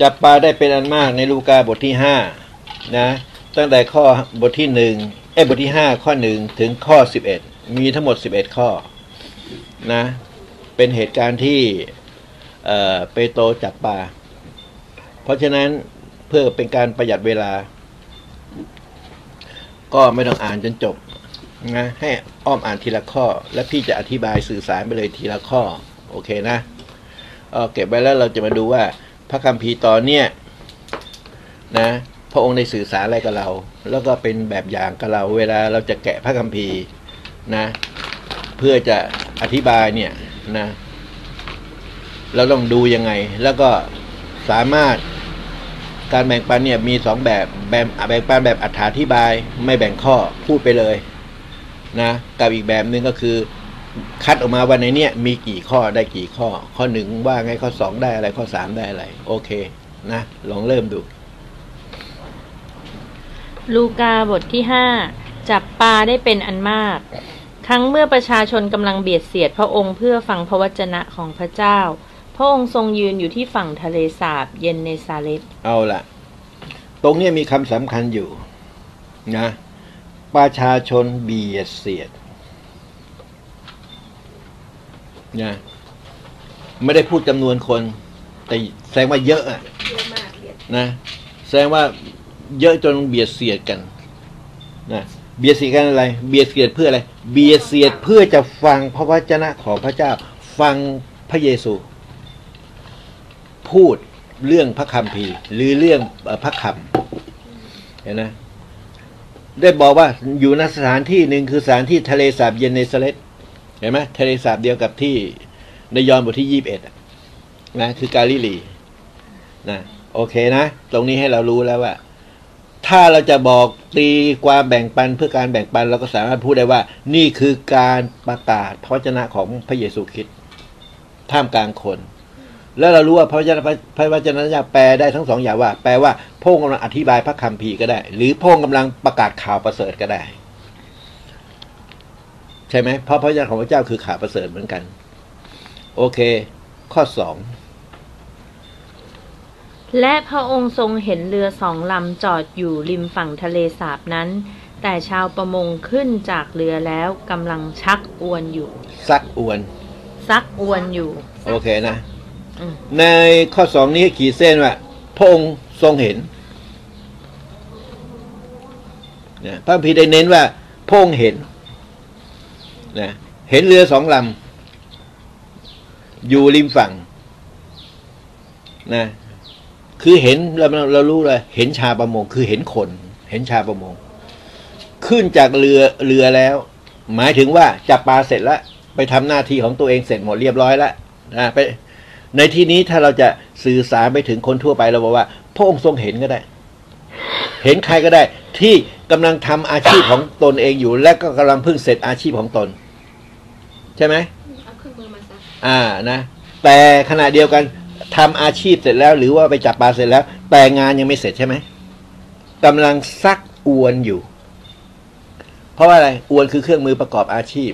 จับปลาได้เป็นอันมากในลูกาบทที่ห้านะตั้งแต่ข้อบทที่หนึ่งเอ้บทที่ห้าข้อหนึ่งถึงข้อสิบเอ็ดมีทั้งหมดสิบเอ็ดข้อนะเป็นเหตุการณ์ที่เอ่อเปโตรจับปลาเพราะฉะนั้นเพื่อเป็นการประหยัดเวลา ก็ไม่ต้องอ่านจนจบนะให้อ้อมอ่านทีละข้อ และพี่จะอธิบายสื่อสารไปเลยทีละข้อ โอเคนะเออเก็บไว้แล้วเราจะมาดูว่า พระคัมภีร์ตอนเนี้ยนะพระองค์ได้สื่อสารอะไรกับเรา แล้วก็เป็นแบบอย่างกับเรา เวลาเราจะแกะพระคัมภีร์นะ เพื่อจะอธิบายเนี่ยนะ เราต้องดูยังไง แล้วก็สามารถการแบ่งปันเนี่ยมีสองแบบแบ่งแบ่งปันแบบอธิบาย ไม่แบ่งข้อพูดไปเลยนะ กับอีกแบบหนึ่งก็คือ คัดออกมาว่าในเนี้ยมีกี่ข้อได้กี่ข้อ ข้อหนึ่งว่าไงข้อสองได้อะไรข้อสามได้อะไร โอเค นะ ลองเริ่มดู ลูกาบทที่ห้าจับปลาได้เป็นอันมาก ครั้งเมื่อประชาชนกำลังเบียดเสียดพระองค์เพื่อฟังพระวจนะของพระเจ้า พระองค์ทรงยืนอยู่ที่ฝั่งทะเลสาบเย็นในซาเลตเอาละตรงเนี้ยมีคำสำคัญอยู่ นะ ประชาชนเบียดเสียด นะไม่ได้พูดจำนวนคน แต่แสดงว่าเยอะอะเยอะมากเบียดนะแสดงว่าเยอะจนเบียดเสียดกันนะเบียดเสียดกันอะไร เบียดเสียดเพื่ออะไร เบียดเสียดเพื่อจะฟังพระวจนะของพระเจ้า ฟังพระเยซู พูดเรื่องพระคัมภีร์หรือเรื่องเอ่อพระคำเห็นนะได้บอกว่าอยู่ในสถานที่หนึ่งคือสถานที่ทะเลสาบเย็นในสเลต เห็นไหมทะเลสาบเดียวกับที่ในยอห์นบทที่ยี่สิบเอ็ดนะคือกาลิลีนะโอเคนะ ตรงนี้ให้เรารู้แล้วว่า ถ้าเราจะบอกตีความแบ่งปันเพื่อการแบ่งปันเราก็สามารถพูดได้ว่า นี่คือการประกาศพระวจนะของพระเยซูคริสต์ท่ามกลางคน แล้วเรารู้ว่าพระวจนะพระวจนะแปลได้ทั้งสองอย่างว่า แปลว่าพงค์กำลังอธิบายพระคัมภีร์ก็ได้ หรือพงค์กำลังประกาศข่าวประเสริฐก็ได้ ใช่ไหมเพราะพระวจนะของพระเจ้าคือข่าวประเสริฐเหมือนกัน โอเค ข้อสองและพระองค์ทรงเห็นเรือสองลำจอดอยู่ริมฝั่งทะเลสาบนั้น แต่ชาวประมงขึ้นจากเรือแล้วกำลังชักอวนอยู่ ซักอวน ซักอวนอยู่ โอเคนะอืมในข้อสองนี้ขีดเส้นว่าพระองค์ทรงเห็นนะพระคัมภีร์ได้เน้นว่าพระองค์เห็น นะเห็นเรือสองลำอยู่ริมฝั่งนะคือเห็นเราเรารู้เลยเห็นชาประมง คือเห็นคน เห็นชาประมง ขึ้นจากเรือเรือแล้ว หมายถึงว่าจับปลาเสร็จแล้วไปทำหน้าที่ของตัวเองเสร็จหมดเรียบร้อยแล้วนะไปในที่นี้ถ้าเราจะสื่อสารไปถึงคนทั่วไปเราบอกว่า พระองค์ทรงเห็นก็ได้ เห็นใครก็ได้ ที่กำลังทำอาชีพของตนเองอยู่ และก็กำลังเพิ่งเสร็จอาชีพของตน ใช่ไหมเอาเครื่องมือมาซักอ่านะ แต่ขณะเดียวกันทำอาชีพเสร็จแล้ว หรือว่าไปจับปลาเสร็จแล้ว แต่งานยังไม่เสร็จใช่ไหมกำลังซักอวนอยู่ เพราะว่าอะไรอวนคือเครื่องมือประกอบอาชีพ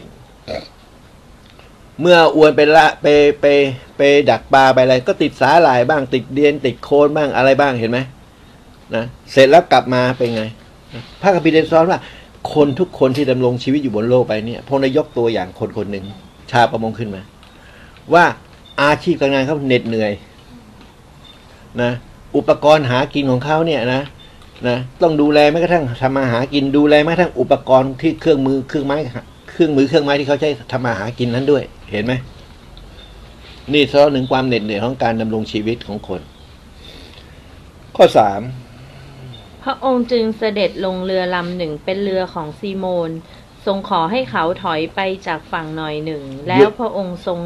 เมื่ออวนไปละไปไปไปดักปลาไปอะไร ก็ติดสาหร่ายบ้างติดเดียนติดโคนบ้างอะไรบ้างเห็นไหม นะเสร็จแล้วกลับมาเป็นไง พระคัมภีร์ได้สอนว่า คนทุกคนที่ดำรงชีวิตอยู่บนโลกไปเนี่ยพระองได้ยกตัวอย่างคนคนหนึ่งชาวประมงขึ้นมา ว่าอาชีพการงานเขาเหน็ดเหนื่อยนะอุปกรณ์หากินของเขาเนี่ยนะนะต้องดูแลแม้กระทั่งทำมาหากินดูแลแม้กระทั่งอุปกรณ์ที่เครื่องมือเครื่องไม้เครื่องมือเครื่องไม้ที่เขาใช้ทำมาหากินนั้นด้วย เห็นไหมนี่สะท้อนถึงความเหน็ดเหนื่อยของการดำรงชีวิตของคน ข้อสาม พระองค์จึงเสด็จลงเรือลำหนึ่งเป็นเรือของซีโมน ทรงขอให้เขาถอยไปจากฝั่งหน่อยหนึ่ง แล้วพระองค์ทรง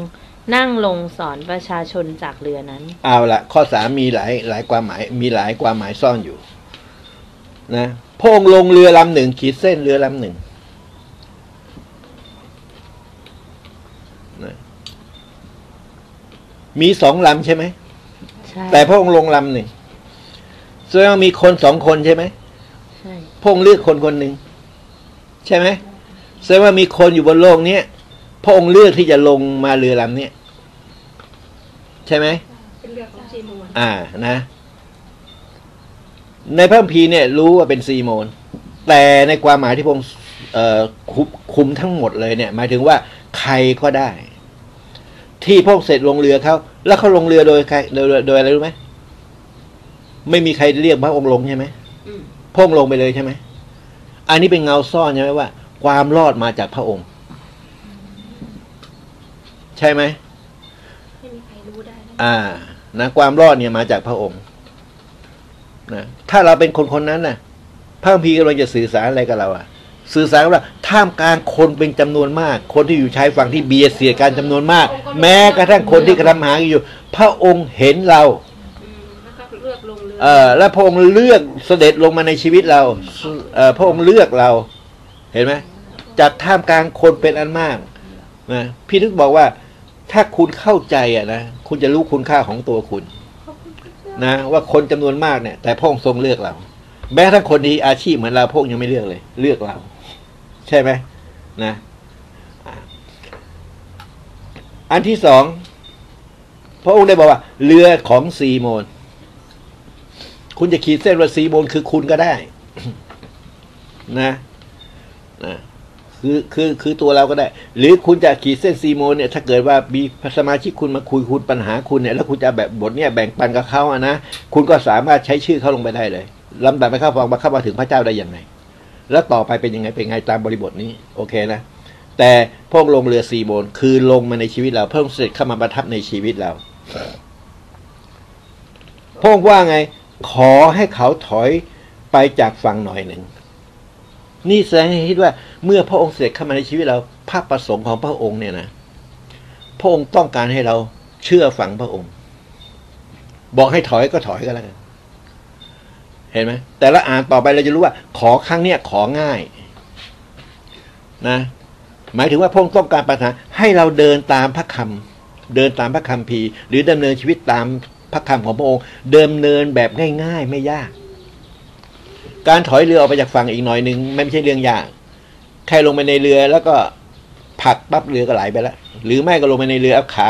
นั่งลงสอนประชาชนจากเรือนั้น เอาละข้อสามมีหลายหลายความหมายมีหลายความหมายซ่อนอยู่ นะพระองค์ลงเรือลำหนึ่งขีดเส้นเรือลำหนึ่งนะมีสองลำใช่ไหมใช่แต่พระองค์ลงลำหนึ่ง แสดงว่ามีคนสองคนใช่ไหมใช่พระองค์เลือกคนคนหนึ่งใช่ไหมแสดงว่ามีคนอยู่บนโลกเนี้ยพระองค์เลือกที่จะลงมาเรือลำเนี้ยใช่ไหมเป็นเรือของซีโมนอ่านะ ในพระคัมภีร์เนี่ย รู้ว่าเป็นซีโมน แต่ในความหมายที่พระองค์เอ่อคุมคุมทั้งหมดเลยเนี่ย หมายถึงว่าใครก็ได้ ที่พระองค์เสร็จลงเรือเขาแล้วเขาลงเรือโดยใครโดยโดยอะไรรู้ไหม ไม่มีใครเรียกพระองค์ลงใช่ไหมอืมพระองค์ลงไปเลยใช่ไหมอันนี้เป็นเงาซ่อนใช่ไหมว่า ความรอดมาจากพระองค์ ใช่ไหมไม่มีใครรู้ได้นะอ่า นะความรอดเนี่ยมาจากพระองค์นะถ้าเราเป็นคนคนนั้นน่ะพระคัมภีร์กำลังจะสื่อสารอะไรกับเราอะ สื่อสารว่าท่ามกลางคนเป็นจำนวนมาก คนที่อยู่ชายฝั่งที่เบียดเสียดการจำนวนมาก แม้กระทั่งคนที่กระทำหาอยู่ พระองค์เห็นเราอืมแล้วก็ เออและพระองค์เลือกเสด็จลงมาในชีวิตเราเออพระองค์เลือกเรา เห็นไหมจากท่ามกลางคนเป็นอันมากนะพี่ทึกบอกว่า ถ้าคุณเข้าใจอะนะคุณจะรู้คุณค่าของตัวคุณ นะ ว่าคนจำนวนมากเนี่ย แต่พระองค์ทรงเลือกเรา แม้กระทั่งคนที่อาชีพเหมือนเราพระองค์ยังไม่เลือกเลย เลือกเรา ใช่ไหมนะอันที่สองพระองค์ได้บอกว่า เรือของซีโมน คุณจะขีดเส้นว่าซีโมนคือคุณก็ได้ นะนะคือคือคือตัวเราก็ได้ หรือคุณจะขีดเส้นซีโมนเนี่ย ถ้าเกิดว่ามีสมาชิกคุณมาคุยคุณปัญหาคุณเนี่ย แล้วคุณจะแบบบทเนี่ยแบ่งปันกับเขาอะนะคุณก็สามารถใช้ชื่อเขาลงไปได้เลยลำดับไปเข้าฟังมาเข้ามาถึงพระเจ้าได้อย่างไรแล้วต่อไปเป็นยังไงเป็นไงตามบริบทนี้ โอเคนะแต่พวกลงเรือซีโมนคือลงมาในชีวิตเราเพิ่มเสร็จเข้ามาประทับในชีวิตเราพงว่าไง ขอให้เขาถอยไปจากฝั่งหน่อยหนึ่ง นี่แสดงให้เห็นว่า เมื่อพระองค์เสด็จเข้ามาในชีวิตเราภาพประสงค์ของพระองค์เนี่ยนะพระองค์ต้องการให้เราเชื่อฟังพระองค์ บอกให้ถอยก็ถอยก็แล้วกันเห็นไหมแต่ละอ่านต่อไปเราจะรู้ว่า ขอครั้งเนี้ยของ่าย นะ หมายถึงว่าพระองค์ต้องการประทาให้เราเดินตามพระคำเดินตามพระคำพีหรือดำเนินชีวิตตาม พระคำของพระองค์เดิมเนินแบบง่าย ๆ ไม่ยาก การถอยเรือออกไปจากฝั่งอีกหน่อยหนึ่งไม่ใช่เรื่องยากแค่ลงไปในเรือแล้วก็ผักปั๊บเรือก็ไหลไปแล้วหรือไม่ก็ลงไปในเรือเอาขา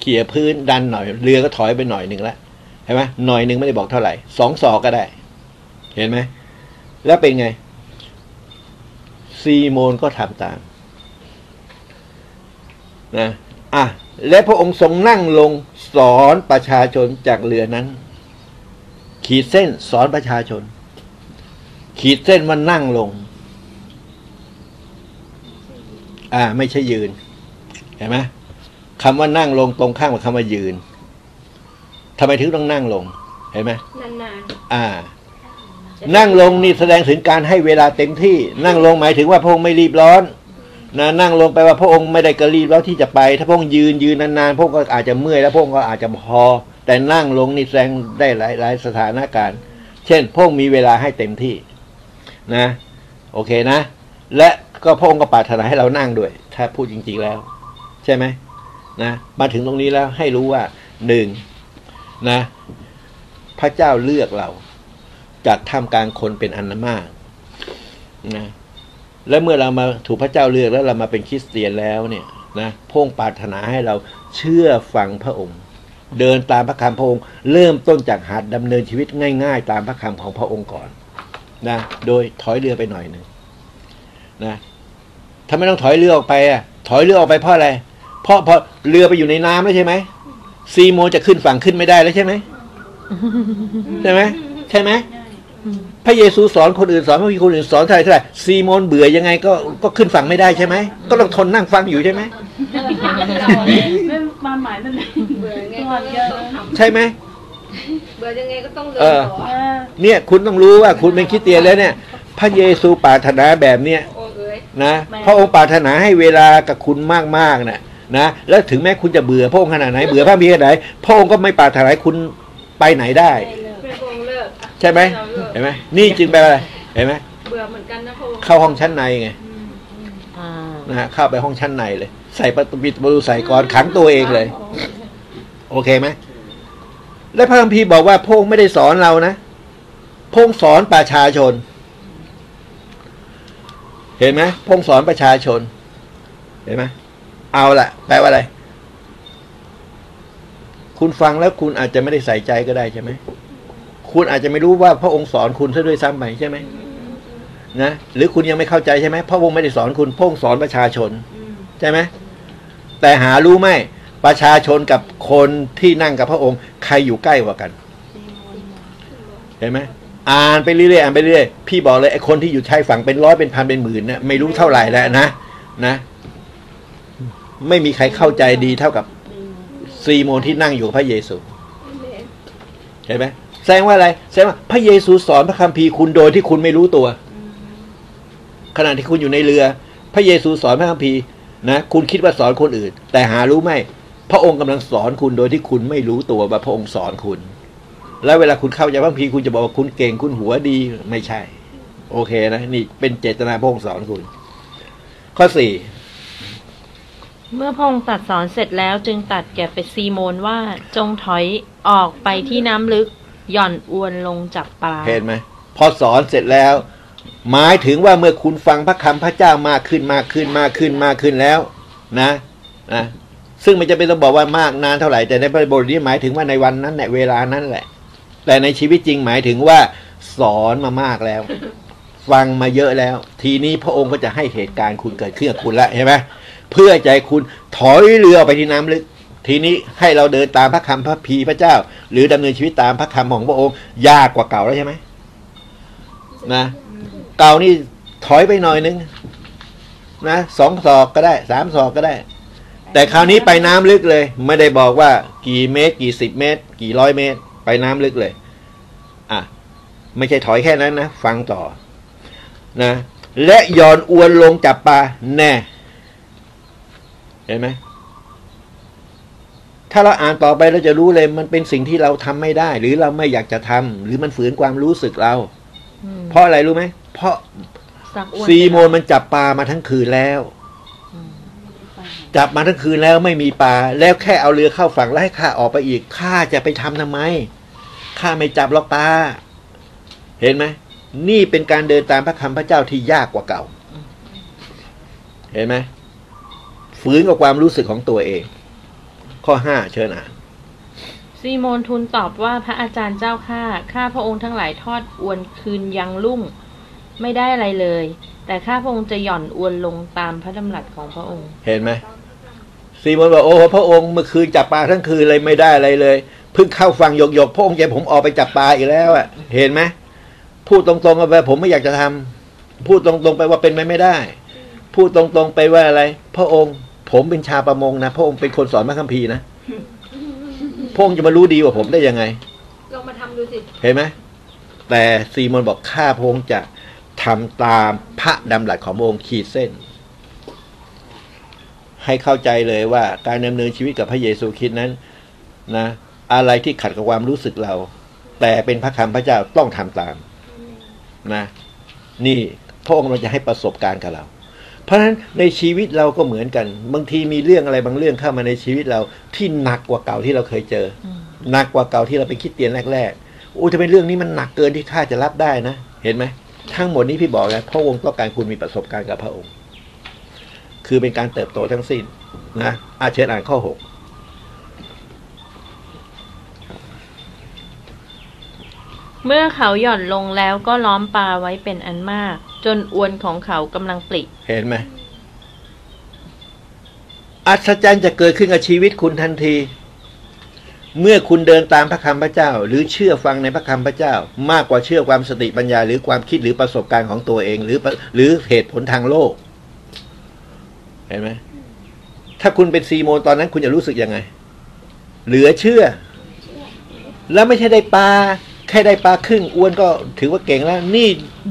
เขี่ยพื้นดันหน่อย เรือก็ถอยไปหน่อยหนึ่งแล้วเห็นไหมหน่อยหนึ่งไม่ได้บอกเท่าไหร่สองศอกก็ได้ เห็นไหมแล้วเป็นไง ซีโมนก็ทำตามนะ อะและพระองค์ทรงนั่งลงสอนประชาชนจากเรือนั้น ขีดเส้นสอนประชาชน ขีดเส้นว่านั่งลง อ่า ไม่ใช่ยืนเห็นไหมคำว่านั่งลงตรงข้ามกับคำว่ายืนทำไมถึงต้องนั่งลงเห็นไหมนานอ่า นั่งลงนี่แสดงถึงการให้เวลาเต็มที่ นั่งลงหมายถึงว่าพระองค์ไม่รีบร้อน นะนั่งลงไปว่าพระองค์ไม่ได้กระรีบร้อนที่จะไป ถ้าพระองค์ยืนยืนนานๆพระองค์ก็อาจจะเมื่อยแล้วพระองค์ก็อาจจะพอ แต่นั่งลงนี่แสดงได้หลายหลายสถานการณ์ เช่นพระองค์มีเวลาให้เต็มที่นะ โอเคนะ และก็พระองค์ก็ปรารถนาให้เรานั่งด้วย ถ้าพูดจริง ๆแล้ว ใช่ไหมนะมาถึงตรงนี้แล้วให้รู้ว่าหนึ่งนะ พระเจ้าเลือกเราจากท่ามกลางคนเป็นอันมากนะ และเมื่อเรามาถูกพระเจ้าเลือกแล้วเรามาเป็นคริสเตียนแล้วเนี่ยนะพงค์ปรารถนาให้เราเชื่อฟังพระองค์ เดินตามพระคำพระองค์ เริ่มต้นจากหัดดำเนินชีวิตง่าย ๆ ตามพระคำของพระองค์ก่อนนะโดยถอยเรือไปหน่อยหนึ่งนะถ้าไม่ต้องถอยเรือออกไปอะถอยเรือออกไปเพราะอะไร เพราะเพราะเรือไปอยู่ในน้ำแล้วใช่ไหมซีโมจะขึ้นฝั่งขึ้นไม่ได้แล้วใช่ไหมใช่ไหมใช่ไหม พระเยซูสอนคนอื่นสอนพระมีคนอื่นสอนเท่าไหร่เท่าไหร่ซีโมนเบื่อยังไงก็ก็ขึ้นฝั่งไม่ได้ใช่ไหมก็ต้องทนนั่งฟังอยู่ใช่ไหมไม่ความหมายมันเบื่อยังไงก็ต้องทใช่ไหมเบื่อยังไงก็ต้องเดิเอนอต่อเออเนี่ยคุณต้องรู้ว่าคุณเป็นคริสเตียนแล้วเนี่ย พระเยซูปรารถนาแบบเนี้ยนะพระองค์ปรารถนาให้เวลากับคุณมากๆนะนะแล้วถึงแม้คุณจะเบื่อพระองค์ขนาดไหนเบื่อพระมีขนาดไหนพระองค์ก็ไม่ปรารถนาคุณไปไหนได้ ใช่ไหมเราเลิกเห็นไหมนี่จึงแปลว่าอะไรเห็นไหมเบื่อเหมือนกันนะพระองค์เข้าห้องชั้นในไงอ่านะฮะเข้าไปห้องชั้นในเลย ใส่ประตูปิดประตูใส่กรขังตัวเองเลย โอเคไหมและพระคัมภีร์บอกว่าพระองค์ไม่ได้สอนเรานะพระองค์สอนประชาชน เห็นไหมพระองค์สอนประชาชน เห็นไหมเอาละแปลว่าอะไร คุณฟังแล้วคุณอาจจะไม่ได้ใส่ใจก็ได้ใช่ไหม คุณอาจจะไม่รู้ว่าพระองค์สอนคุณซะด้วยซ้ำไปใช่ไหมนะหรือคุณยังไม่เข้าใจใช่ไหมพระองค์ไม่ได้สอนคุณพระองค์สอนประชาชนใช่ไหมแต่หารู้ไหมประชาชนกับคนที่นั่งกับพระองค์ใครอยู่ใกล้กว่ากันเห็นไหมอ่านไปเรื่อยๆอ่านไปเรื่อยๆพี่บอกเลยไอ้คนที่อยู่ชายฝั่งเป็นร้อยเป็นพันเป็นหมื่นเนี่ยไม่รู้เท่าไหร่แล้วนะนะ ไม่มีใครเข้าใจดีเท่ากับซีโมนที่นั่งอยู่พระเยซูเห็นไหม แสดงว่าอะไร แสดงว่าพระเยซูสอนพระคัมภีร์คุณโดยที่คุณไม่รู้ตัว ขณะที่คุณอยู่ในเรือ พระเยซูสอนพระคัมภีร์นะคุณคิดว่าสอนคนอื่น แต่หารู้ไหมพระองค์กำลังสอนคุณโดยที่คุณไม่รู้ตัวว่าพระองค์สอนคุณ แล้วเวลาคุณเข้าใจพระคัมภีร์คุณจะบอกว่าคุณเก่งคุณหัวดีไม่ใช่ โอเคนะนี่เป็นเจตนาพระองค์สอนคุณ ข้อสี่เมื่อพระองค์ตรัดสอนเสร็จแล้วจึงตรัดแก่ไปซีโมนว่าจงถอยออกไปที่น้ำลึกห ย่อนอวนลงจับปลาเห็นไหมพอสอนเสร็จแล้ว หมายถึงว่าเมื่อคุณฟังพระคำพระเจ้ามากขึ้นมากขึ้นมากขึ้นมากขึ้นแล้ว นะนะซึ่งมันจะเป็นต้องบอกว่ามากนานเท่าไหร่แต่ในพระบทนี้หมายถึงว่าในวันนั้นในเวลานั้นแหละ แต่ในชีวิตจริงหมายถึงว่าสอนมามากแล้ว ฟังมาเยอะแล้ว ทีนี้พระองค์ก็จะให้เหตุการณ์คุณเกิดขึ้นกับคุณแล้วเห็นไหมเพื่อใจคุณถอยเรือไปที่น้ำลึก ทีนี้ให้เราเดินตามพระคำพระพีพระเจ้า หรือดำเนินชีวิตตามพระคำของพระองค์ ยากกว่าเก่าแล้วใช่ไหมนะเก่านี่ถอยไปหน่อยนึงนะสองศอกก็ได้สามศอกก็ได้ แต่คราวนี้ไปน้ำลึกเลย ไม่ได้บอกว่ากี่เมตร กี่สิบเมตร กี่ร้อยเมตร ไปน้ำลึกเลย อะ ไม่ใช่ถอยแค่นั้นนะ ฟังต่อ นะ และย่อนอวนลงจับปลาแน่ เห็นไหม ถ้าเราอ่านต่อไปเราจะรู้เลยมันเป็นสิ่งที่เราทำไม่ได้ หรือเราไม่อยากจะทำหรือมันฝืนความรู้สึกเราอืมเพราะอะไรรู้ไหมเพราะสักอ้วนซีโมนมันจับปลามาทั้งคืนแล้ว จับมาทั้งคืนแล้วไม่มีปลาแล้วแค่เอาเรือเข้าฝั่งแล้วให้ข้าออกไปอีกข้าจะไปทำทำไมข้าไม่จับหรอกตาเห็นไหมนี่เป็นการเดินตามพระคำพระเจ้าที่ยากกว่าเก่า เห็นไหมฝืนกับความรู้สึกของตัวเอง ข้อห้าเชิญอ่านซีโมนทูลตอบว่าพระอาจารย์เจ้าข้าข้าพระองค์ทั้งหลายทอดอวนคืนยังลุ่ง ไม่ได้อะไรเลย แต่ข้าพระองค์จะหย่อนอวนลงตามพระดำรัสของพระองค์ เห็นไหมซีโมนบอกโอ้พระองค์เมื่อคืนจับปลาทั้งคืนเลยไม่ได้อะไรเลยเพิ่งเข้าฟังหยกหยกๆพระองค์จะผมออกไปจับปลาอีกแล้วอะ เห็นไหมพูดตรงๆไปผมไม่อยากจะทำพูดตรงๆไปว่าเป็นไปไม่ได้ พูดตรงๆไปว่าอะไร พระองค์ ผมเป็นชาวประมงนะพระองค์เป็นคนสอนพระคัมภีร์นะพระองค์จะมารู้ดีกว่าผมได้ยังไงลองมาทำดูสิเห็นไหมแต่ซีโมนบอกข้าพระองค์จะทำตามพระดำรัสของพระองค์ขีดเส้น ให้เข้าใจเลยว่าการดำเนินชีวิตกับพระเยซูคริสต์นั้น นะ อะไรที่ขัดกับความรู้สึกเรา แต่เป็นพระคำพระเจ้าต้องทำตาม นะ นี่พระองค์มันจะให้ประสบการณ์กับเรา เพราะฉะนั้นในชีวิตเราก็เหมือนกัน บางทีมีเรื่องอะไรบางเรื่องเข้ามาในชีวิตเราที่หนักกว่าเก่าที่เราเคยเจออืมหนักกว่าเก่าที่เราไปคิดเตียนแรกๆโอ้จะเป็นเรื่องนี้มันหนักเกินที่ข้าจะรับได้นะ เห็นไหมทั้งหมดนี้พี่บอกไงพระองค์ต้องการคุณมีประสบการณ์กับพระองค์ คือเป็นการเติบโตทั้งสิ้นนะอาเชิญอ่านข้อหกเมื่อเขาหย่อนลงแล้วก็ล้อมปลาไว้เป็นอันมาก จนอวนของเขากำลังปลิเห็นไหมอัศจรรย์จะเกิดขึ้นกับชีวิตคุณทันที เมื่อคุณเดินตามพระคำพระเจ้า หรือเชื่อฟังในพระคำพระเจ้า มากกว่าเชื่อความสติปัญญา หรือความคิดหรือประสบการณ์ของตัวเอง หรือหรือเหตุผลทางโลก เห็นไหมถ้าคุณเป็นซีโมนตอนนั้นคุณจะรู้สึกยังไง เหลือเชื่อ แล้วไม่ใช่ได้ปลา แค่ได้ปลาครึ่งอวนก็ถือว่าเก่งแล้ว นี่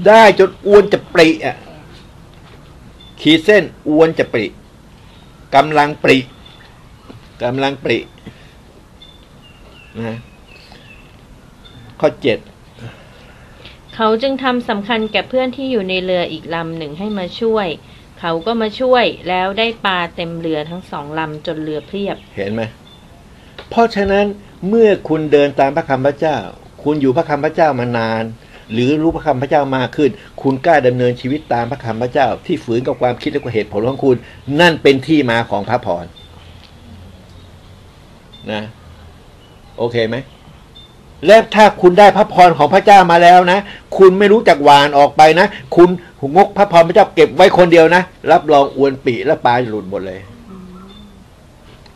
ได้จนอวนจะปริอะ ขีดเส้นอวนจะปริกำลังปริกำลังปรินะข้อเจ็ดเขาจึงทำสำคัญแก่เพื่อนที่อยู่ในเรืออีกลำหนึ่งให้มาช่วย เขาก็มาช่วยแล้วได้ปลาเต็มเรือทั้งสองลำจนเรือเพรียบ เห็นไหมเพราะฉะนั้นเมื่อคุณเดินตามพระคำพระเจ้า คุณอยู่พระคำพระเจ้ามานาน หรือรู้พระคำพระเจ้ามากขึ้น คุณกล้าดำเนินชีวิตตามพระคำพระเจ้า ที่ฝืนกับความคิดและก็เหตุผลของคุณ นั่นเป็นที่มาของพระพรนะโอเคไหมและถ้าคุณได้พระพรของพระเจ้ามาแล้วนะ คุณไม่รู้จักหวานออกไปนะ คุณหุงกพระพรพระเจ้าเก็บไว้คนเดียวนะ รับรองอวนปีและปลาหลุดหมดเลย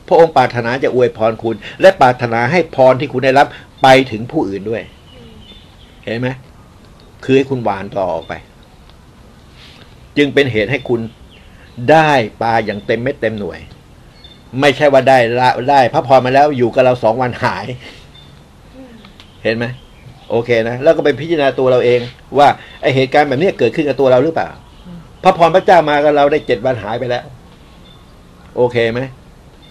พระองค์ปรารถนาจะอวยพรคุณ และปรารถนาให้พรที่คุณได้รับ ไปถึงผู้อื่นด้วย เห็นไหมคือให้คุณหวานต่อออกไป จึงเป็นเหตุให้คุณได้ปลาอย่างเต็มเม็ดเต็มหน่วย ไม่ใช่ว่าได้ละได้พระพรมาแล้วอยู่กับเราสองวันหาย เห็นไหมโอเคนะแล้วก็ไปพิจารณาตัวเราเอง ว่าไอเหตุการณ์แบบนี้เกิดขึ้นกับตัวเราหรือเปล่า พระพรพระเจ้ามากับเราได้เจ็ดวันหายไปแล้ว โอเคไหม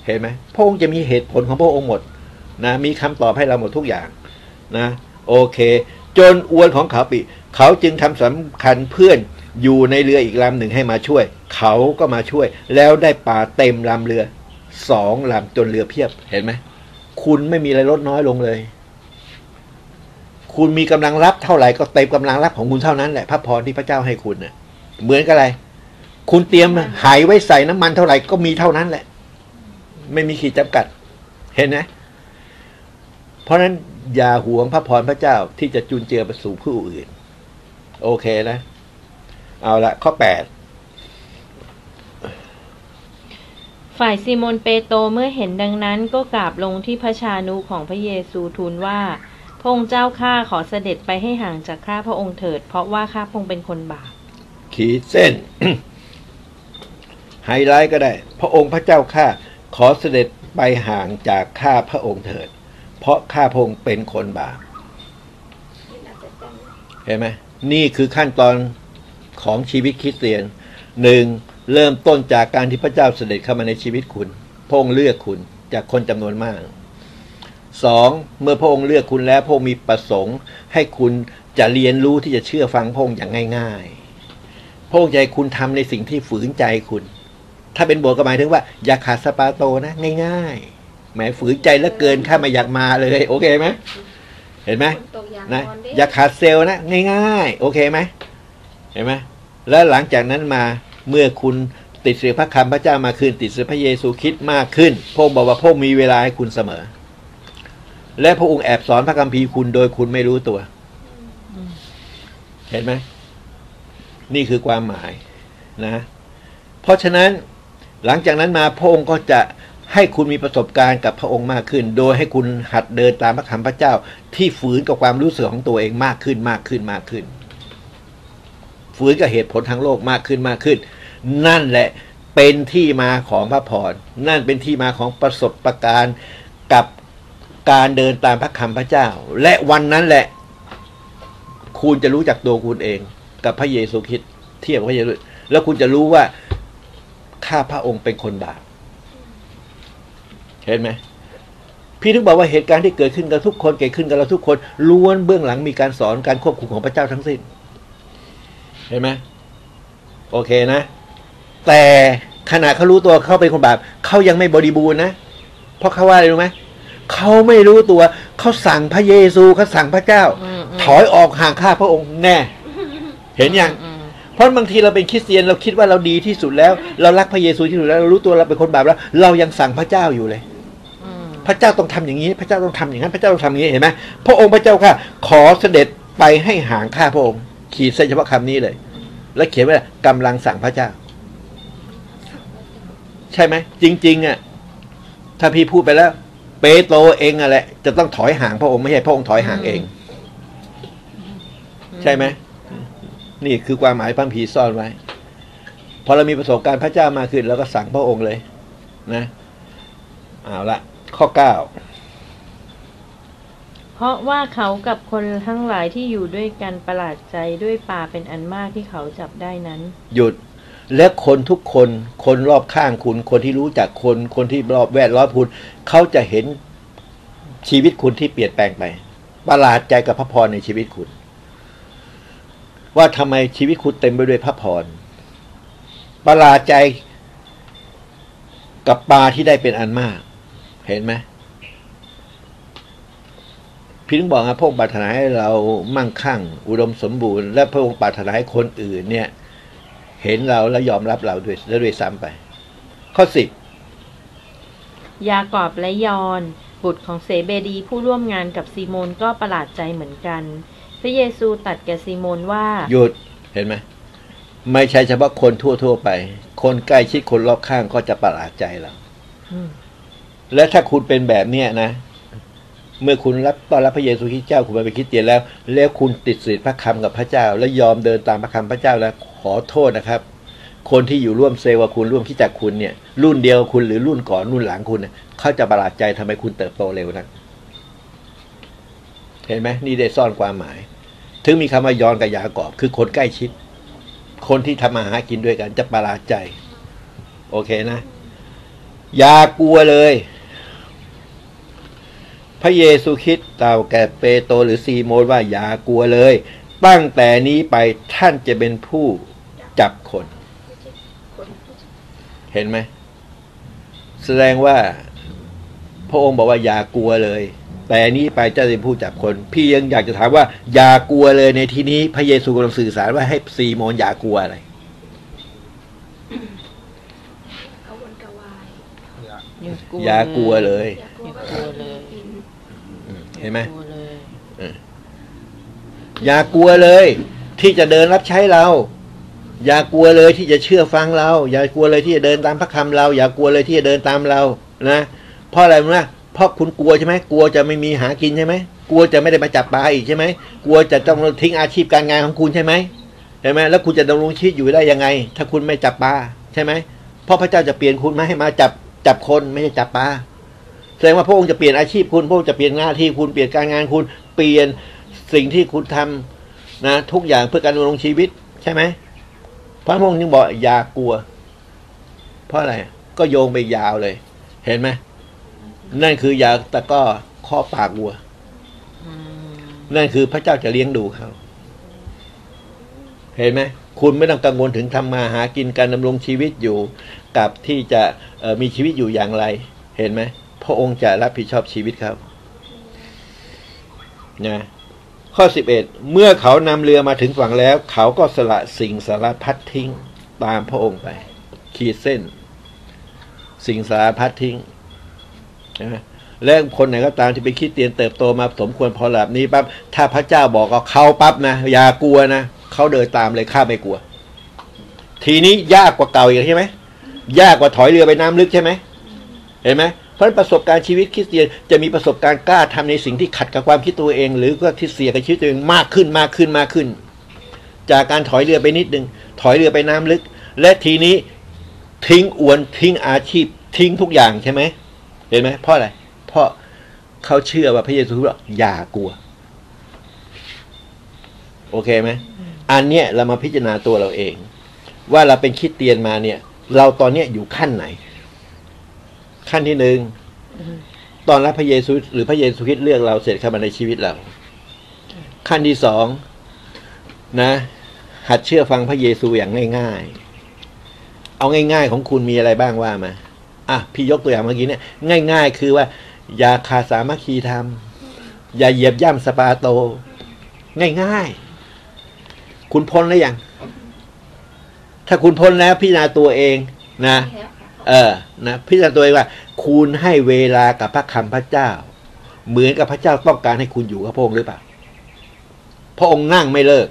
เห็นไหมพระองค์จะมีเหตุผลของพระองค์หมด นะมีคำตอบให้เราหมดทุกอย่างนะโอเค จนอวนของเขาปีเขาจึงทำสำคัญเพื่อนอยู่ในเรืออีกลำหนึ่งให้มาช่วย เขาก็มาช่วย แล้วได้ปลาเต็มลำเรือสองลำจนเรือเพียบเห็นไหมคุณไม่มีอะไรลดน้อยลงเลย คุณมีกำลังรับเท่าไหร่ก็เต็มกำลังรับของคุณเท่านั้นแหละพระพรที่พระเจ้าให้คุณเน่ะ เหมือนกับอะไร คุณเตรียมหายไว้ใส่น้ำมันเท่าไหร่ก็มีเท่านั้นแหละ ไม่มีขีดจำกัด เห็นไหม เพราะฉะนั้นอย่าหวงพระพรพระเจ้าที่จะจุนเจือไปสู่ผู้อื่น โอเคนะ เอาละข้อแปดฝ่ายซิโมนเปโตรเมื่อเห็นดังนั้นก็กราบลงที่พระชานุของพระเยซูทูลว่า พระองค์เจ้าข้าขอเสด็จไปให้ห่างจากข้าพระองค์เถิด เพราะว่าข้าพระองค์เป็นคนบาปขีดเส้น ไฮไลท์ก็ได้ พระองค์พระเจ้าข้าขอเสด็จไปห่างจากข้าพระองค์เถิด เพราะข้าพงเป็นคนบาปเห็นไหมนี่คือขั้นตอนของชีวิตคริสเตียนหนึ่งเริ่มต้นจากการที่พระเจ้าเสด็จเข้ามาในชีวิตคุณ พระองค์เลือกคุณจากคนจำนวนมากสองเมื่อพระองค์เลือกคุณแล้วพระองค์มีประสงค์ ให้คุณจะเรียนรู้ที่จะเชื่อฟังพระองค์อย่างง่ายๆพระองค์จะให้คุณทำในสิ่งที่ฝืนใจคุณ ถ้าเป็นบทก็หมายถึงว่า อย่าขาดสปาโตนะ ง่าย ๆ แหมฝืนใจแล้วเกินข้าไมาอยากมาเลย โอเคไหมเห็นไหมฝนตกอย่างนะนอนดิอย่าขาดเซลล์นะ ง่ายๆ โอเคไหมเห็นไหมแล้วหลังจากนั้นมาเมื่อคุณติดเสียพระคำพระเจ้ามาคืนติดเสียพระเยซูคริดมากขึ้นพระองค์บอกว่าพระองค์มีเวลาให้คุณเสมอ และพระองค์แอบสอนพระคัมภีร์คุณโดยคุณไม่รู้ตัว เห็นไหมนี่คือความหมายนะ เพราะฉะนั้นหลังจากนั้นมาพระองค์ก็จะ ให้คุณมีประสบการณ์กับพระองค์มากขึ้น โดยให้คุณหัดเดินตามพระคำพระเจ้า ที่ฝืนกับความรู้สึกของตัวเองมากขึ้นมากขึ้นมากขึ้น ฝืนกับเหตุผลทางโลกมากขึ้นมากขึ้น นั่นแหละเป็นที่มาของพระพร นั่นเป็นที่มาของประสบประการณ์กับการเดินตามพระคำพระเจ้า และวันนั้นแหละ คุณจะรู้จักตัวคุณเอง กับพระเยซูคริสต์เทียบกับพระเยซูแล้วคุณจะรู้ว่าข้าพระองค์เป็นคนบาป เห็นไหมพี่ถึงบอกว่าเหตุการณ์ที่เกิดขึ้นกับทุกคนเกิดขึ้นกับเราทุกคนล้วนเบื้องหลังมีการสอนการควบคุมของพระเจ้าทั้งสิ้น เห็นไหมโอเคนะ แต่ขณะเขารู้ตัวเขาเป็นคนบาปเขายังไม่บริบูรณ์นะเพราะเขาว่าอะไรรู้ไหมเขาไม่รู้ตัวเขาสั่งพระเยซูเขาสั่งพระเจ้าอืมอืมถอยออกห่างข้าพระองค์แน่ เห็นยังอืมเพราะบางทีเราเป็นคริสเตียนเราคิดว่าเราดีที่สุดแล้ว เรารักพระเยซูที่สุดแล้วเรารู้ตัวเราเป็นคนบาปแล้ว เรายังสั่งพระเจ้าอยู่เลยอืม พระเจ้าต้องทำอย่างนี้ พระเจ้าต้องทำอย่างนั้น พระเจ้าต้องทำอย่างนี้เห็นไหมพระองค์พระเจ้าข้าขอเสด็จไปให้ห่างข้าพระองค์ขีดเส้นเฉพาะคำนี้เลย แล้วเขียนไว้ว่ากำลังสั่งพระเจ้า ใช่ไหมจริง ๆอะถ้าพี่พูดไปแล้ว เปโตรเองอะแหละจะต้องถอยห่างพระองค์ไม่ใช่พระองค์ถอยห่างเอง ใช่ไหมนี่คือความหมายพระคัมภีร์ซ่อนไว้พอเรามีประสบการณ์พระเจ้ามาขึ้น แล้วก็สั่งพระองค์เลย นะเอาละ ข้อเก้าเพราะว่าเขากับคนทั้งหลายที่อยู่ด้วยกันประหลาดใจด้วยป่าเป็นอันมากที่เขาจับได้นั้น หยุดและคนทุกคนคนรอบข้างคุณ คนที่รู้จักคนคนที่รอบแวดล้อมคุณเขาจะเห็นชีวิตคุณที่เปลี่ยนแปลงไปประหลาดใจกับพระพรในชีวิตคุณ ว่าทำไมชีวิตคุณเต็มไปด้วยพระพรประหลาดใจกับปลาที่ได้เป็นอันมาก เห็นไหมพี่ถึงบอกนะพระองค์ปรารถนาให้เรามั่งคั่ง อุดมสมบูรณ์และพระองค์ปรารถนาให้คนอื่นเนี่ย เห็นเราแล้วยอมรับเราด้วยและด้วยซ้ำไป ข้อสิบยากอบและยอน บุตรของเสเบดีผู้ร่วมงานกับซีโมนก็ประหลาดใจเหมือนกัน พระเยซูตรัดแก่ซีโมนว่า หยุดเห็นไหมไม่ใช่เฉพาะคนทั่ว ๆ ไป คนใกล้ชิดคนรอบข้างก็จะประหลาดใจเราอืม และถ้าคุณเป็นแบบเนี้ยนะ เมื่อคุณรับต้อนรับพระเยซูคริสต์เจ้าคุณมาเป็นคริสเตียนแล้ว แล้วคุณติดสิทธิพระคำกับพระเจ้า และยอมเดินตามพระคำพระเจ้าแล้วขอโทษนะครับ คนที่อยู่ร่วมเซลล์กับคุณร่วมคิดจักคุณเนี่ย รุ่นเดียวคุณหรือรุ่นก่อนรุ่นหลังคุณเนี่ยเขาจะประหลาดใจทำไมคุณเติบโตเร็วนะเห็นไหมนี่ได้ซ่อนความหมาย ถึงมีคำว่ายอนกับยากอบ คือคนใกล้ชิด คนที่ทำมาหากินด้วยกันจะประหลาดใจ โอเคนะ อย่ากลัวเลย พระเยซูคริสต์กล่าวแก่เปโตรหรือซีโมนว่าอย่ากลัวเลย ตั้งแต่นี้ไปท่านจะเป็นผู้จับคน เห็นไหม แสดงว่า พระองค์บอกว่าอย่ากลัวเลย แต่นี้ไปเจะเป็นผู้จับคน พี่ยังอยากจะถามว่า อย่ากลัวเลยในที่นี้ พระเยซูกำลังสื่อสารว่าให้ซีโมนอย่ากลัวอะไรกระวนกระวายอย่ากลัวอย่ากลัวเลย อยากกลัอวย่าว่ากลัวเลยอืม เห็นไหมอย่ากลัวเลย ที่จะเดินรับใช้เรา อย่ากลัวเลยที่จะเชื่อฟังเรา อย่ากลัวเลยที่จะเดินตามพระคำเรา อย่ากลัวเลยที่จะเดินตามเรานะเพราะอะไรรู้ไหมเพราะคุณกลัวใช่ไหมกลัวจะไม่มีหากินใช่ไหมกลัวจะไม่ได้มาจับปลาอีกใช่ไหมกลัวจะต้องทิ้งอาชีพการงานของคุณใช่ไหมเห็นไหมแล้วคุณจะดำรงชีวิตอยู่ได้ยังไง ถ้าคุณไม่จับปลาใช่ไหมเพราะพระเจ้าจะเปลี่ยนคุณมาให้มาจับจับคนไม่ใช่จับปลา แสดงว่าพระองค์จะเปลี่ยนอาชีพคุณ พระองค์จะเปลี่ยนหน้าที่คุณเปลี่ยนการงานคุณเปลี่ยนสิ่งที่คุณทำนะทุกอย่างเพื่อการดำรงชีวิตใช่ไหมพระพงศ์จึงบอกอย่ากลัว เพราะอะไรก็โยงไปยาวเลย เห็นไหมนั่นคือยาตะกร้อข้อปากวัวนั่นคือพระเจ้าจะเลี้ยงดูเขาเห็นไหมคุณไม่ต้องกังวลถึงทำมาหากินการดำรงชีวิตอยู่ กับที่จะมีชีวิตอยู่อย่างไร เห็นไหม ระองค์จะรับผิดชอบชีวิตเขานะข้อสิบเอ็ดเมื่อเขานำเรือมาถึงฝั่งแล้ว เขาก็สละสิ่งสารพัดทิ้งตามพระองค์ไป ขีดเส้น สิ่งสารพัดทิ้งนะและคนไหนก็ตามที่ไปคิดเตียนเติบโตมาสมควรพอหลับนี้ปั๊บถ้าพระเจ้าบอกกับเขาปั๊บนะอย่ากลัวนะเขาเดินตามเลยข้าไม่กลัว ทีนี้ยากกว่าเก่าอีกใช่ไหมยากกว่าถอยเรือไปน้ำลึกใช่ไหมเห็นไหม เพราะประสบการณ์ชีวิตคริสเตียนจะมีประสบการณ์กล้าทำในสิ่งที่ขัดกับความคิดตัวเอง หรือก็ที่เสียกับชีวิตตัวเองมากขึ้นมากขึ้นมากขึ้น จากการถอยเรือไปนิดนึงถอยเรือไปน้ำลึก และทีนี้ทิ้งอวนทิ้งอาชีพ ทิ้งทุกอย่างใช่ไหมเห็นไหมเพราะอะไรเพราะเขาเชื่อว่าพระเยซูบอกอย่ากลัว โอเคไหมอันเนี้ยเรามาพิจารณาตัวเราเอง ว่าเราเป็นคิดเตียนมาเนี่ย เราตอนเนี้ยอยู่ขั้นไหน ขั้นที่หนึ่งตอนรับพระเยซูหรือพระเยซูคริสต์เลือกเราเสร็จเข้ามาในชีวิตเรา ขั้นที่สองนะ หัดเชื่อฟังพระเยซูอย่างง่าย ๆ เอาง่าย ๆ ของคุณมีอะไรบ้างว่ามาอะพี่ยกตัวอย่างเมื่อกี้เนี่ยง่าย ๆ คือว่า อย่าขาดสามัคคีธรรม อย่าเหยียบย่ำสปาโต ง่ายๆ คุณพ้นแล้วยังถ้าคุณพ้นแล้วพิจารณาตัวเองนะแล้วค่ะ เออนะพิจารณาตัวเองว่า คุณให้เวลากับพระคำพระเจ้า เหมือนกับพระเจ้าต้องการให้คุณอยู่กับพระองค์หรือเปล่าพระองค์นั่งไม่เลิก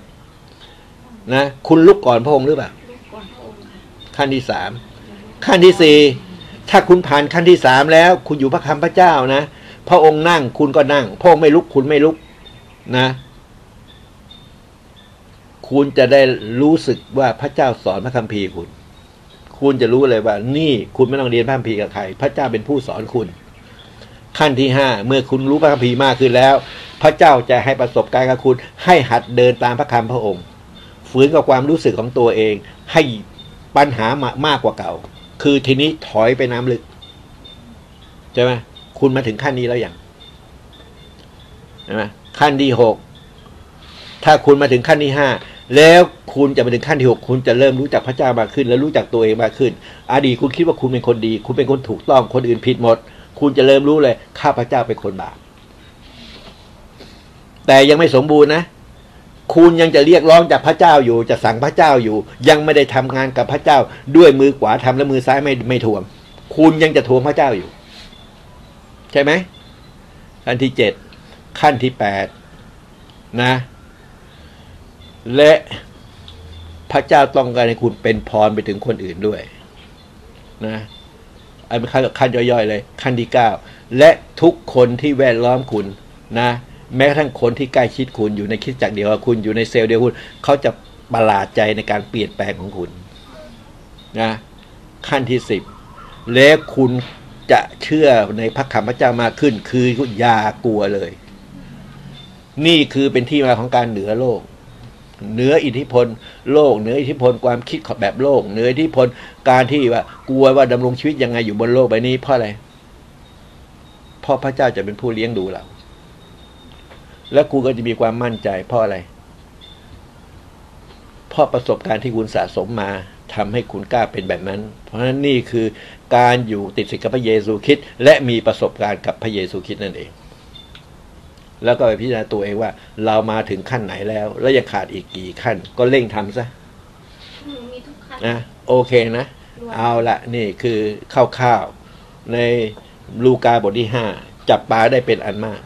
นะคุณลุกก่อนพระองค์หรือเปล่าขั้นที่สามขั้นที่สี่ถ้าคุณผ่านขั้นที่สามแล้ว คุณอยู่พระคำพระเจ้านะพระองค์นั่งคุณก็นั่ง พระองค์ไม่ลุกคุณไม่ลุกนะ คุณจะได้รู้สึกว่าพระเจ้าสอนพระคัมภีร์คุณ คุณจะรู้เลยว่า นี่คุณไม่ต้องเรียนพระคัมภีร์กับใคร พระเจ้าเป็นผู้สอนคุณ ขั้นที่ห้าเมื่อคุณรู้พระคัมภีร์มากขึ้นแล้ว พระเจ้าจะให้ประสบการณ์กับคุณ ให้หัดเดินตามพระคำพระองค์ ฝืนกับความรู้สึกของตัวเอง ให้ปัญหามามากกว่าเก่า คือทีนี้ถอยไปน้ำลึกใช่ไหมคุณมาถึงขั้นนี้แล้วอย่างใช่ไหมขั้นที่หกถ้าคุณมาถึงขั้นที่ห้า แล้วคุณจะไปถึงขั้นที่หกคุณจะเริ่มรู้จักพระเจ้ามากขึ้น และรู้จักตัวเองมากขึ้น อดีตคุณคิดว่าคุณเป็นคนดี คุณเป็นคนถูกต้องคนอื่นผิดหมด คุณจะเริ่มรู้เลยข้าพระเจ้าเป็นคนบาปแต่ยังไม่สมบูรณ์นะ คุณยังจะเรียกร้องจากพระเจ้าอยู่ จะสั่งพระเจ้าอยู่ ยังไม่ได้ทำงานกับพระเจ้า ด้วยมือขวาทำและมือซ้ายไม่ไม่ทวงคุณยังจะทวงพระเจ้าอยู่ ใช่ไหมขั้นที่เจ็ดขั้นที่แปดนะ และพระเจ้าต้องการให้คุณเป็นพรไปถึงคนอื่นด้วย นะอันเป็นขั้นขั้นย่อยๆเลย ขั้นที่เก้าและทุกคนที่แวดล้อมคุณนะ แม้กระทั่งคนที่ใกล้ชิดคุณอยู่ในคิดจักรเดียวกับคุณอยู่ในเซลล์เดียวกับคุณเขาจะประหลาดใจในการเปลี่ยนแปลงของคุณนะขั้นที่สิบแล้วคุณจะเชื่อในพระคำพระเจ้ามากขึ้น คือคุณอย่ากลัวเลย นี่คือเป็นที่มาของการเหนือโลก เหนืออิทธิพลโลกเหนืออิทธิพลความคิดแบบโลกเหนืออิทธิพลการที่ว่ากลัวว่าดำรงชีวิตยังไงอยู่บนโลกใบนี้เพราะอะไรเพราะพระเจ้าจะเป็นผู้เลี้ยงดูเรา แล้วกูก็จะมีความมั่นใจเพราะอะไรเพราะประสบการณ์ที่คุณสะสมมาทำให้คุณกล้าเป็นแบบนั้น เพราะฉะนั้นนี่คือการอยู่ติดสิทธิ์กับพระเยซูคริสต์และมีประสบการณ์กับพระเยซูคริสต์นั่นเอง แล้วก็ไปพิจารณาตัวเองว่า เรามาถึงขั้นไหนแล้ว แล้วยังขาดอีกกี่ขั้น ก็เร่งทำซะหนูมีทุกขั้นนะโอเคนะ เอาละนี่คือคร่าวๆในลูกาบทที่ห้าจับปลาได้เป็นอันมาก